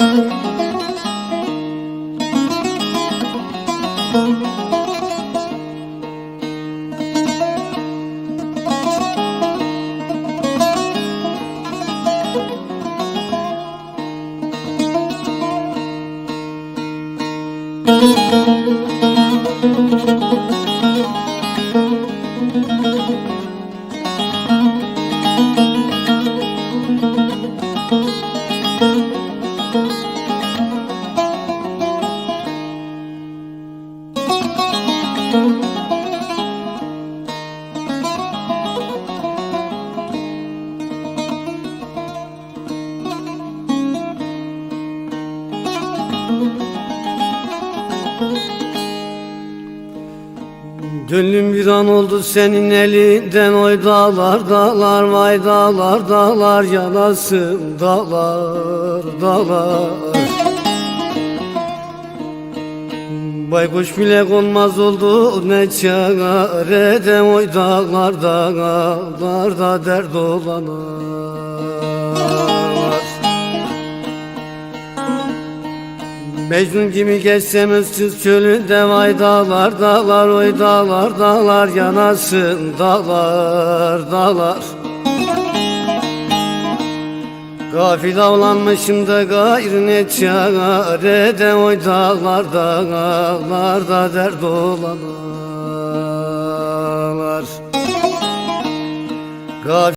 Müzik Gönlüm bir an oldu senin elinden Oy dağlar dağlar vay dağlar dağlar Yanasın dağlar dağlar Baykuş bile konmaz oldu ne çarede Oy dağlar dağlarda dert olanlar Mecnun gibi geçsem ıssız çölünde Vay dağlar dağlar oy dağlar dağlar Yanasın dağlar dağlar Gafil avlanmışım da gayrı ne çarede Oy dağlar dağlarda dert olanlar Gafil